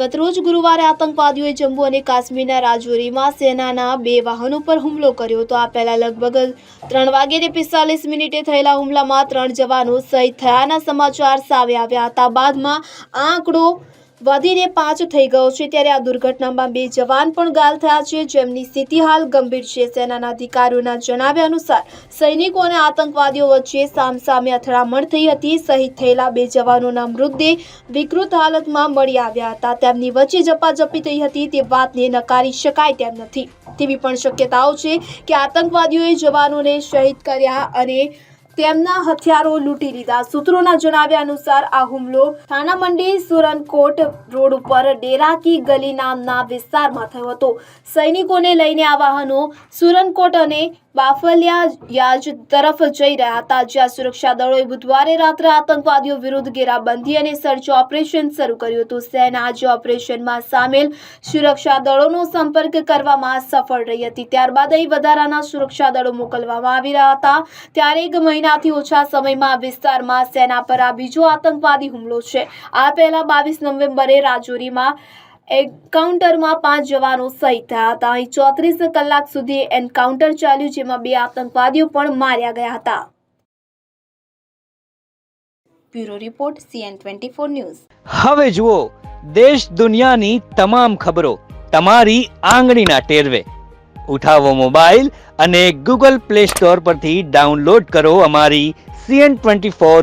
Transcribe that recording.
ગતરોજ ગુરુવારે આતંકવાદીઓએ જમ્મુ અને કાશ્મીરના રાજૌરીમાં સેનાના બે વાહનો પર હુમલો કર્યો હતો. આ પહેલા લગભગ ત્રણ વાગ્યે પિસ્તાલીસ મિનિટે થયેલા હુમલામાં ત્રણ જવાનો શહીદ થયાના સમાચાર સામે આવ્યા હતા. બાદમાં આંકડો વધીને પાંચ થઈ ગયો છે ત્યારે આ દુર્ઘટનામાં બે જવાન પણ ગાલ થયા છે. જેમની સ્થિતિ હાલ ગંભીર છે. સેનાના અધિકારીઓના જણાવ્યા અનુસાર સૈનિકો અને આતંકવાદીઓ વચ્ચે સામસામે અથડામણ થઈ હતી. શહીદ થયેલા બે જવાનોના મૃતદેહ વિકૃત હાલતમાં મળી આવ્યા હતા. તેમની વચ્ચે ઝપાઝપી થઈ હતી. તે વાતને નકારી શકાય તેમ નથી. તેવી પણ શક્યતાઓ છે કે આતંકવાદીઓએ જવાનોને શહીદ કર્યા અને તેમના હથિયારો લૂંટી લીધા. સૂત્રોના જણાવ્યા અનુસાર આ હુમલો થાના મંડી સુરનકોટ રોડ ઉપર ડેરાકી ગલી નામના વિસ્તારમાં થયો હતો. સૈનિકોને લઈને આ વાહનો સુરનકોટ અને બાફલિયા યાજ તરફ જઈ રહ્યા હતા, જ્યાં સુરક્ષા દળોએ બુધવારે રાત્રે આતંકવાદીઓ વિરુદ્ધ ઘેરાબંધી અને સર્ચ ઓપરેશન શરૂ કર્યું હતું. સેના આજે ઓપરેશનમાં સામેલ. સુરક્ષા દળોનો સંપર્ક કરવામાં સફળ રહી હતી. ત્યારબાદ અહીં વધારાના સુરક્ષા દળો મોકલવામાં આવી રહ્યા હતા. ત્યારે એક મહિનાથી ઓછા સમયમાં વિસ્તારમાં સેના પર આ બીજો આતંકવાદી હુમલો છે. આ પહેલા બાવીસ નવેમ્બરે રાજૌરીમાં એન્કાઉન્ટરમાં પાંચ જવાનો સહિત થયા હતા. અહીં ચોત્રીસ કલાક સુધી એન્કાઉન્ટર ચાલ્યું, જેમાં બે આતંકવાદીઓ પણ માર્યા ગયા હતા. Bureau report, CN twenty four news. હવે જુઓ, દેશ દુનિયાની તમામ ખબરો તમારી આંગળીના ટેરવે. ઉઠાવો મોબાઈલ અને ગૂગલ પ્લે સ્ટોર પરથી ડાઉનલોડ કરો અમારી સીએન ટ્વેન્ટી ફોર